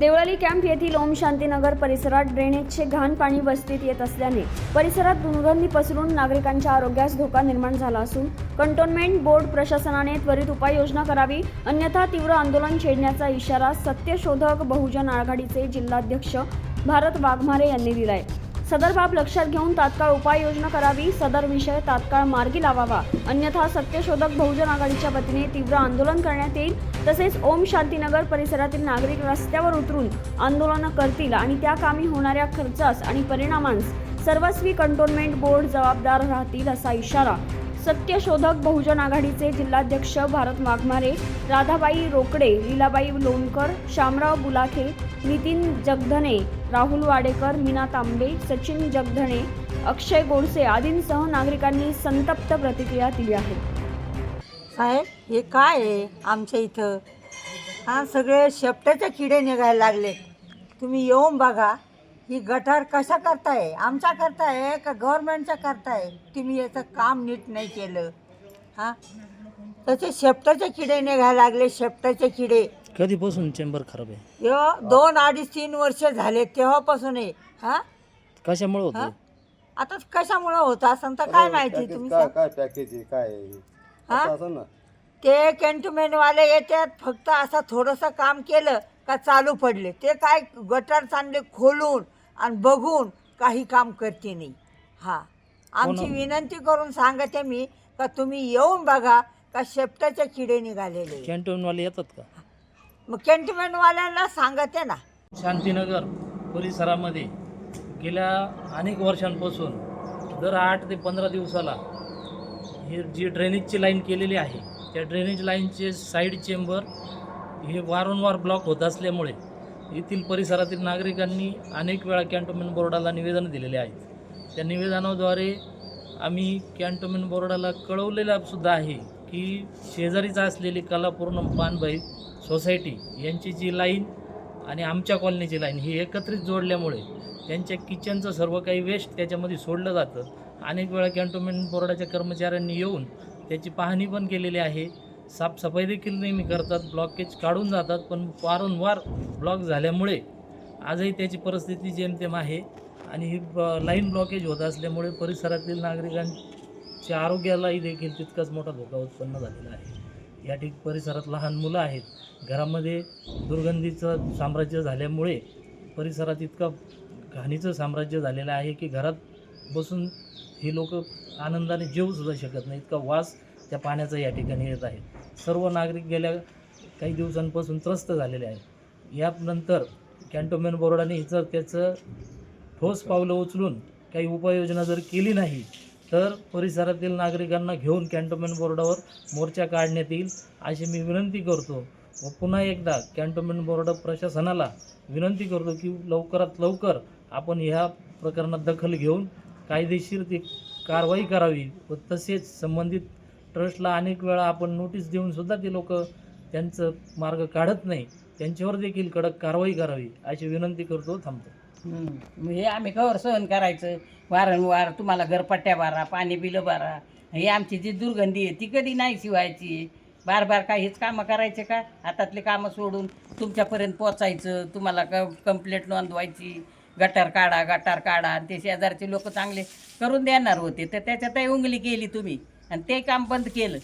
Deolali camp येथील ओम शांतीनगर परिसरात ड्रेनेजचे घाण पाणी वस्तीत येत असल्याने परिसरात दुर्गंधी पसरून नागरिकांच्या आरोग्यास धोका निर्माण झाला असून कंटोन्मेंट बोर्ड प्रशासनाने त्वरित उपाययोजना करावी अन्यथा तीव्र आंदोलन छेडण्याचा इशारा सत्यशोधक बहुजन आघाडीचे जिल्हाध्यक्ष भारत वाघमारे यांनी दिलाय. सदर बाब लक्षात घेऊन तात्काळ उपाययोजना करावी सदर विषय तात्काळ मार्गी लावावा. अन्यथा सत्यशोधक बहुजन आघाडीच्या वतीने तीव्र आंदोलन करण्यात येईल. तसेच ओम शांतीनगर परिसरातील नागरिक रस्त्यावर उतरून आंदोलनं करतील आणि त्या कामी होणाऱ्या खर्चास आणि परिणामांस सर्वस्वी कंटोन्मेंट बोर्ड जबाबदार राहतील असा इशारा सत्यशोधक बहुजन आघाडीचे जिल्हाध्यक्ष भारत वाघमारे राधाबाई रोकडे लीलाबाई लोणकर शामराव बुलाखे नितीन जगधने राहुल वाडेकर मीना तांबे सचिन जगधणे अक्षय गोडसे आदींसह नागरिकांनी संतप्त प्रतिक्रिया दिली आहे. साहेब हे काय आहे आमच्या इथं? हा सगळे शेपट्याचे किडे निघायला लागले. तुम्ही येऊन बघा. ही गटार कशा करताय? आमच्या करताय का गव्हर्नमेंटच्या करताय? तुम्ही याचं काम नीट नाही केलं. हां? त्याचे शेपटाचे किडे निघायला लागले शेपटाचे किडे. कधीपासून चेंबर खराब आहे? यो दोन अडीच तीन वर्ष झाले तेव्हापासून आहे हां? कशामुळे हां? होतं आता कशामुळं होतं? असं तर काय माहिती तुम्ही? काय सांग. काय पॅकेज आहे काय आहे? हा? असं असं ना. ते कॅन्टोमेंटवाले येतात फक्त असं थोडंसं काम केलं का चालू पडले. ते काय गटार चांगले खोलून आणि बघून काही काम करते नाही. हा. आमची हो ना. विनंती करून सांगते मी का तुम्ही येऊन बघा का शेपटाचे किडे निघालेले कॅन्टोनवाले येतात का? मग कॅन्टोमेंटवाल्यांना सांगते ना. शांतीनगर परिसरामध्ये गेल्या अनेक वर्षांपासून दर आठ ते पंधरा दिवसाला ही जी ड्रेनेजची लाईन केलेली आहे त्या ड्रेनेज लाईनचे साईड चेंबर हे वारंवार ब्लॉक होत असल्यामुळे येथील परिसरातील नागरिकांनी अनेक वेळा कॅन्टोन्मेंट बोर्डाला निवेदन दिलेले आहेत. त्या निवेदनाद्वारे आम्ही कॅन्टोन्मेंट बोर्डाला कळवलेलं सुद्धा आहे की शेजारीच असलेली कलापूर्ण पानभाई सोसायटी यांची जी लाईन आणि आमच्या कॉलनीची लाईन ही एकत्रित जोडल्यामुळे त्यांच्या किचनचं सर्व काही वेस्ट त्याच्यामध्ये सोडलं जातं. अनेक वेळा कॅन्टोन्मेंट बोर्डाच्या कर्मचाऱ्यांनी येऊन त्याची पाहणी पण केलेली आहे. साफसफाई देखील नेहमी करतात ब्लॉकेज काढून जातात पण वारंवार ब्लॉक झाल्यामुळे आजही त्याची परिस्थिती जेमतेम आहे आणि ही लाईन ब्लॉकेज होत असल्यामुळे परिसरातील नागरिकांच्या आरोग्यालाही देखील तितकाच मोठा धोका उत्पन्न झालेला आहे. या ठिक परिसरात लहान मुलं आहेत. घरामध्ये दुर्गंधीचं साम्राज्य झाल्यामुळे परिसरात इतका घाणीचं साम्राज्य झालेलं आहे की घरात बसून ही लोक आनंदाने जेवूसुद्धा शकत नाही इतका वास त्या पाण्याचा या ठिकाणी येत आहे. सर्व नागरिक गेल्या काही दिवसांपासून त्रस्त झालेले आहेत. यानंतर कॅन्टोन्मेंट बोर्डाने जर त्याचं ठोस पावलं उचलून काही उपाययोजना जर केली नाही तर परिसरातील नागरिकांना घेऊन कॅन्टोन्मेंट बोर्डावर मोर्चा काढण्यात येईल अशी मी विनंती करतो. व पुन्हा एकदा कॅन्टोन्मेंट बोर्ड प्रशासनाला विनंती करतो की लवकरात लवकर आपण ह्या प्रकरणात दखल घेऊन कायदेशीर ती कारवाई करावी व तसेच संबंधित ट्रस्टला अनेक वेळा आपण नोटीस देऊन सुद्धा ते लोक त्यांचं मार्ग काढत नाही. त्यांच्यावर देखील कडक कारवाई करावी अशी विनंती करतो थांबतो. हे आम्ही कवर सहन करायचं? वारंवार तुम्हाला घरपट्ट्या भरा पाणी बिलं भरा. हे आमची जी दुर्गंधी आहे ती कधी नाही शिवायची. बार बार काय हेच कामं करायचे का? हातातले कामं सोडून तुमच्यापर्यंत पोचायचं तुम्हाला क कंप्लेंट नोंदवायची. गटार काढा गटार काढा. आणि ते शेजारचे लोक चांगले करून देणार होते. तर त्याच्यातही उंगली केली तुम्ही. आणि ते काम बंद केलं.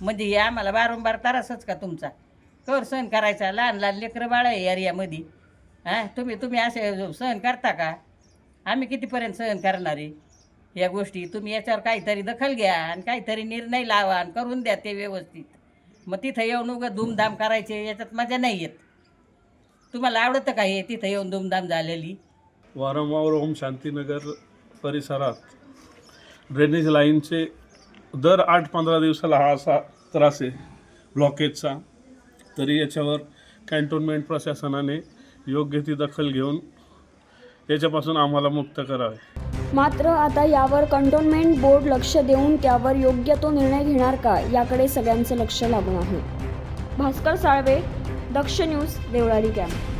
म्हणजे हे आम्हाला वारंवार त्रासच का तुमचा? कर सहन करायचा. लहान लहान लेकरं बाळ आहे एरियामध्ये. हां तुम्ही तुम्ही असे सहन करता का? आम्ही कितीपर्यंत सहन करणार आहे? या गोष्टी तुम्ही याच्यावर काहीतरी दखल घ्या आणि काहीतरी निर्णय लावा आणि करून द्या ते व्यवस्थित. मग तिथं येऊन उगं धूमधाम करायचे याच्यात मजा नाही येत. तुम्हाला आवडतं का हे? तिथं येऊन धूमधाम झालेली. वारंवार ओम शांतीनगर परिसरात ड्रेनेज लाईनचे दर आठ पंधरा दिवसाला हा असा त्रास आहे. ब्लॉकेजचा तरी याच्यावर कॅन्टोन्मेंट प्रशासनाने योग्य ती दखल घेऊन याच्यापासून आम्हाला मुक्त करावे. मात्र आता यावर कंटोन्मेंट बोर्ड लक्ष देऊन त्यावर योग्य तो निर्णय घेणार का याकडे सगळ्यांचं लक्ष लागून आहे. Bhaskar Salve Daksh news Devlali camp.